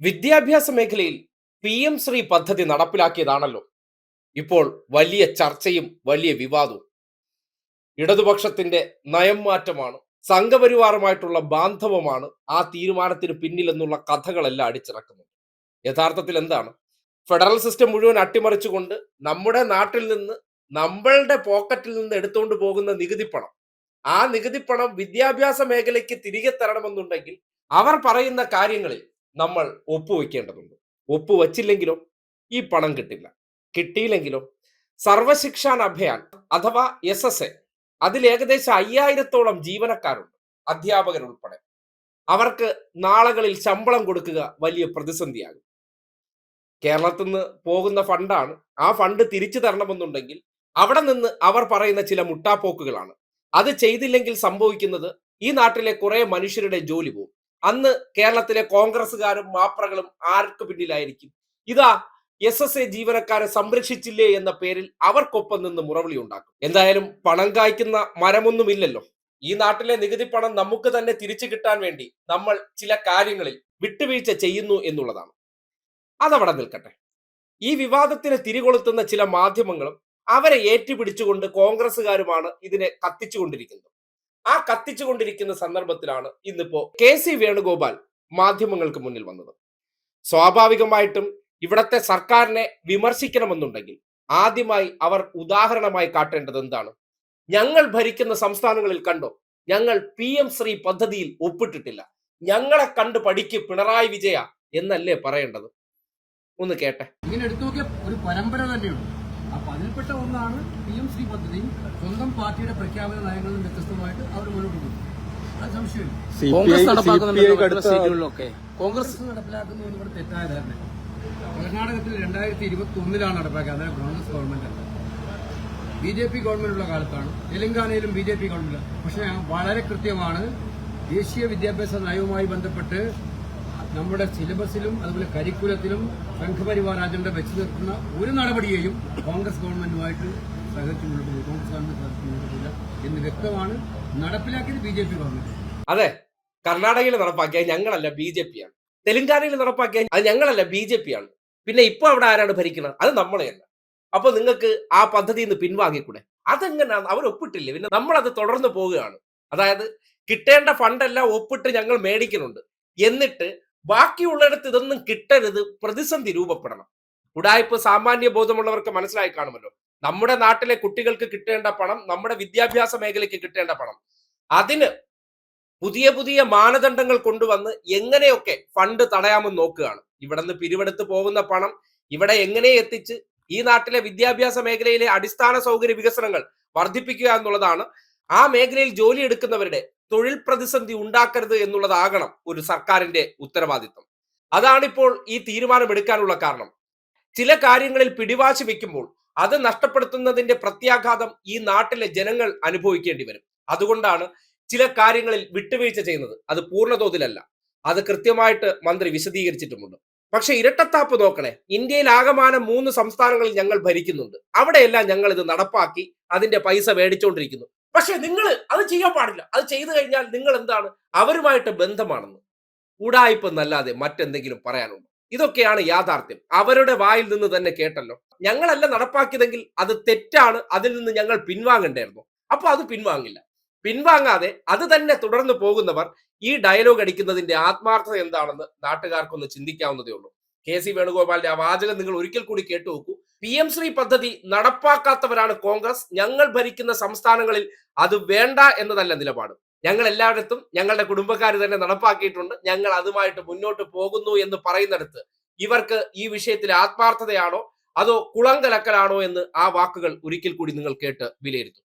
വിദ്യാഭ്യാസ മേഖലയിൽ P M Shri പദ്ധതി നടപ്പിലാക്കിയതാണല്ലോ. ഇപ്പോൾ വലിയ ചർച്ചയും വലിയ വിവാദവും. ഇടതുപക്ഷത്തിന്റെ നയം മാറ്റമാണ് സംഘപരിവാറുമായിട്ടുള്ള ബാന്ധവമാണ് ആ തീരുമാനത്തിന് പിന്നിലെന്നുള്ള കഥകളെല്ലാം അടിച്ചിറക്കുന്നത്. യഥാർത്ഥത്തിൽ എന്താണ്? ഫെഡറൽ സിസ്റ്റം മുഴുവൻ അട്ടിമറിച്ചുകൊണ്ട് നമ്മുടെ നാട്ടിൽ നിന്ന് നമ്മളുടെ പോക്കറ്റിൽ നിന്ന് എടുത്തുകൊണ്ട് പോകുന്ന നികുതി പണം ആ നികുതി പണം വിദ്യാഭ്യാസ മേഖലയ്ക്ക് തിരികെ തരണമെന്നുണ്ടെങ്കിൽ അവർ പറയുന്ന കാര്യങ്ങളിൽ നമ്മൾ ഒപ്പുവെക്കേണ്ടതുണ്ട്. ഒപ്പുവച്ചില്ലെങ്കിലോ ഈ പണം കിട്ടില്ല. കിട്ടിയില്ലെങ്കിലോ സർവശിക്ഷാൻ അഭയാൻ അഥവാ എസ് എസ് എ അതിൽ ഏകദേശം അയ്യായിരത്തോളം ജീവനക്കാരുണ്ട് അധ്യാപകർ ഉൾപ്പെടെ അവർക്ക് നാളുകളിൽ ശമ്പളം കൊടുക്കുക വലിയ പ്രതിസന്ധിയാകും. കേരളത്തിൽ നിന്ന് പോകുന്ന ഫണ്ടാണ് ആ ഫണ്ട് തിരിച്ചു തരണമെന്നുണ്ടെങ്കിൽ അവിടെ നിന്ന് അവർ പറയുന്ന ചില മുട്ടാപ്പോക്കുകളാണ്. അത് ചെയ്തില്ലെങ്കിൽ സംഭവിക്കുന്നത് ഈ നാട്ടിലെ കുറെ മനുഷ്യരുടെ ജോലി പോകും അന്ന് കേരളത്തിലെ കോൺഗ്രസ്സുകാരും മാപ്രകളും ആർക്ക് പിന്നിലായിരിക്കും? ഇതാ എസ് എസ് എ ജീവനക്കാരെ സംരക്ഷിച്ചില്ലേ എന്ന പേരിൽ അവർക്കൊപ്പം നിന്ന് മുറവിളി ഉണ്ടാക്കും. എന്തായാലും പണം കായ്ക്കുന്ന മരമൊന്നുമില്ലല്ലോ. ഈ നാട്ടിലെ നികുതി പണം നമുക്ക് തന്നെ തിരിച്ചു കിട്ടാൻ വേണ്ടി നമ്മൾ ചില കാര്യങ്ങളിൽ വിട്ടുവീഴ്ച ചെയ്യുന്നു എന്നുള്ളതാണ്. അതവിടെ നിൽക്കട്ടെ. ഈ വിവാദത്തിന് തിരികൊളുത്തുന്ന ചില മാധ്യമങ്ങളും അവരെ ഏറ്റുപിടിച്ചുകൊണ്ട് കോൺഗ്രസ്സുകാരുമാണ് ഇതിനെ കത്തിച്ചുകൊണ്ടിരിക്കുന്നത്. ആ കത്തിച്ചുകൊണ്ടിരിക്കുന്ന സന്ദർഭത്തിലാണ് ഇന്നിപ്പോ കെ സി വേണുഗോപാൽ മാധ്യമങ്ങൾക്ക് മുന്നിൽ വന്നത്. സ്വാഭാവികമായിട്ടും ഇവിടത്തെ സർക്കാരിനെ വിമർശിക്കണമെന്നുണ്ടെങ്കിൽ ആദ്യമായി അവർ ഉദാഹരണമായി കാട്ടേണ്ടത് എന്താണ്? ഞങ്ങൾ ഭരിക്കുന്ന സംസ്ഥാനങ്ങളിൽ കണ്ടോ? ഞങ്ങൾ പി എം ശ്രീ പദ്ധതിയിൽ ഒപ്പിട്ടിട്ടില്ല. ഞങ്ങളെ കണ്ട് പഠിക്ക് പിണറായി വിജയ എന്നല്ലേ പറയേണ്ടത്? ഒന്ന് കേട്ടെ. ഇങ്ങനെ എടുത്തു നോക്കിയ ഒരു പരമ്പര തന്നെയുണ്ട്. അപ്പൊ അതിൽപ്പെട്ട ഒന്നാണ് പി എം ശ്രീ പദ്ധതിയും സ്വന്തം പാർട്ടിയുടെ പ്രഖ്യാപന നയങ്ങളിൽ വ്യത്യസ്തമായിട്ട് അവർ മുന്നോട്ട് പോകും അത് സംശയമില്ല. കോൺഗ്രസ് സ്റ്റേറ്റുകളിലൊക്കെ കോൺഗ്രസ് കോൺഗ്രസ് നടപ്പിലാക്കുന്നു എന്നിവിടെ തെറ്റായ ധാരണ. കർണാടകത്തിൽ രണ്ടായിരത്തി ഇരുപത്തി ഒന്നിലാണ് നടപ്പാക്കിയത്. അതായത് കോൺഗ്രസ് ഗവൺമെന്റ് അല്ല. ബി ജെ പി ഗവൺമെന്റ് ഉള്ള കാലത്താണ്. തെലങ്കാനയിലും ബി ജെ പി ഗവൺമെന്റ് പക്ഷേ വളരെ കൃത്യമാണ്. ദേശീയ വിദ്യാഭ്യാസ നയവുമായി ബന്ധപ്പെട്ട് നമ്മുടെ സിലബസിലും അതുപോലെ കരിക്കുലത്തിലും സംഘപരിവാർ അജണ്ട വെച്ചു നിർത്തുന്ന ഒരു നടപടിയെയും കോൺഗ്രസ് ഗവൺമെന്റുമായിട്ട് സഹകരിച്ചു മുന്നോട്ട് കോൺഗ്രസ് ഗവൺമെന്റ് സഹകരിച്ചു മുന്നോട്ട് എന്ന് വ്യക്തമാണ് നടപ്പിലാക്കിയത് ബി ജെ പി ഗവൺമെന്റ്. അതെ കർണാടകയിൽ നടപ്പാക്കിയ ഞങ്ങളല്ല ബി ജെ പിയാണ്. തെലങ്കാനയിൽ നടപ്പാക്കിയ അത് ഞങ്ങളല്ല ബി ജെ പി ആണ് പിന്നെ ഇപ്പൊ അവിടെ ആരാണ് ഭരിക്കുന്നത്? അത് നമ്മളെയല്ല. അപ്പൊ നിങ്ങൾക്ക് ആ പദ്ധതി നിന്ന് പിൻവാങ്ങിക്കൂടെ? അതെങ്ങനെയാണ് അവർ ഒപ്പിട്ടില്ലേ? പിന്നെ നമ്മൾ അത് തുടർന്ന് പോവുകയാണ്. അതായത് കിട്ടേണ്ട ഫണ്ടെല്ലാം ഒപ്പിട്ട് ഞങ്ങൾ മേടിക്കുന്നുണ്ട്. എന്നിട്ട് ബാക്കിയുള്ളിടത്ത് ഇതൊന്നും കിട്ടരുത് പ്രതിസന്ധി രൂപപ്പെടണം. ഉടായ്പ സാമാന്യ ബോധമുള്ളവർക്ക് മനസ്സിലായി കാണുമല്ലോ. നമ്മുടെ നാട്ടിലെ കുട്ടികൾക്ക് കിട്ടേണ്ട പണം നമ്മുടെ വിദ്യാഭ്യാസ മേഖലയ്ക്ക് കിട്ടേണ്ട പണം. അതിന് പുതിയ പുതിയ മാനദണ്ഡങ്ങൾ കൊണ്ടുവന്ന് എങ്ങനെയൊക്കെ ഫണ്ട് തടയാമെന്ന് നോക്കുകയാണ്. ഇവിടെ നിന്ന് പിരിവെടുത്ത് പോകുന്ന പണം ഇവിടെ എങ്ങനെ എത്തിച്ച് ഈ നാട്ടിലെ വിദ്യാഭ്യാസ മേഖലയിലെ അടിസ്ഥാന സൗകര്യ വികസനങ്ങൾ വർദ്ധിപ്പിക്കുക എന്നുള്ളതാണ് ആ മേഖലയിൽ ജോലി എടുക്കുന്നവരുടെ തൊഴിൽ പ്രതിസന്ധി ഉണ്ടാക്കരുത് എന്നുള്ളതാകണം ഒരു സർക്കാരിന്റെ ഉത്തരവാദിത്വം. അതാണിപ്പോൾ ഈ തീരുമാനമെടുക്കാനുള്ള കാരണം. ചില കാര്യങ്ങളിൽ പിടിവാശി വെക്കുമ്പോൾ അത് നഷ്ടപ്പെടുത്തുന്നതിന്റെ പ്രത്യാഘാതം ഈ നാട്ടിലെ ജനങ്ങൾ അനുഭവിക്കേണ്ടി വരും. അതുകൊണ്ടാണ് ചില കാര്യങ്ങളിൽ വിട്ടുവീഴ്ച ചെയ്യുന്നത്. അത് പൂർണതോതിലല്ല. അത് കൃത്യമായിട്ട് മന്ത്രി വിശദീകരിച്ചിട്ടുമുണ്ട്. പക്ഷെ ഇരട്ടത്താപ്പ് നോക്കണേ. ഇന്ത്യയിൽ ആകമാനം മൂന്ന് സംസ്ഥാനങ്ങളിൽ ഞങ്ങൾ ഭരിക്കുന്നുണ്ട്. അവിടെയെല്ലാം ഞങ്ങൾ ഇത് നടപ്പാക്കി അതിന്റെ പൈസ മേടിച്ചുകൊണ്ടിരിക്കുന്നു പക്ഷെ നിങ്ങൾ അത് ചെയ്യാൻ പാടില്ല. അത് ചെയ്തു കഴിഞ്ഞാൽ നിങ്ങൾ എന്താണ് അവരുമായിട്ട് ബന്ധമാണെന്ന്. ഉടായ്പെന്നല്ലാതെ മറ്റെന്തെങ്കിലും പറയാനുണ്ടോ? ഇതൊക്കെയാണ് യാഥാർത്ഥ്യം. അവരുടെ വായിൽ നിന്ന് തന്നെ കേട്ടല്ലോ. ഞങ്ങളല്ല നടപ്പാക്കിയതെങ്കിൽ അത് തെറ്റാണ്. അതിൽ നിന്ന് ഞങ്ങൾ പിൻവാങ്ങണ്ടായിരുന്നു. അപ്പൊ അത് പിൻവാങ്ങില്ല. പിൻവാങ്ങാതെ അത് തന്നെ തുടർന്ന് പോകുന്നവർ ഈ ഡയലോഗ് അടിക്കുന്നതിന്റെ ആത്മാർത്ഥത എന്താണെന്ന് നാട്ടുകാർക്കൊന്ന് ചിന്തിക്കാവുന്നതേ ഉള്ളൂ. കെ സി വേണുഗോപാലിന്റെ ആ വാചകം നിങ്ങൾ ഒരിക്കൽ കൂടി കേട്ടു നോക്കൂ. പി എം ശ്രീ പദ്ധതി നടപ്പാക്കാത്തവരാണ് കോൺഗ്രസ്. ഞങ്ങൾ ഭരിക്കുന്ന സംസ്ഥാനങ്ങളിൽ അത് വേണ്ട എന്നതല്ല നിലപാട്. ഞങ്ങൾ എല്ലായിടത്തും ഞങ്ങളുടെ കുടുംബക്കാർ തന്നെ നടപ്പാക്കിയിട്ടുണ്ട്. ഞങ്ങൾ അതുമായിട്ട് മുന്നോട്ട് പോകുന്നു എന്ന് പറയുന്നിടത്ത് ഇവർക്ക് ഈ വിഷയത്തിൽ ആത്മാർത്ഥതയാണോ? അതോ കുളം കലക്കലാണോ എന്ന് ആ വാക്കുകൾ ഒരിക്കൽ കൂടി നിങ്ങൾ കേട്ട് വിലയിരുത്തും.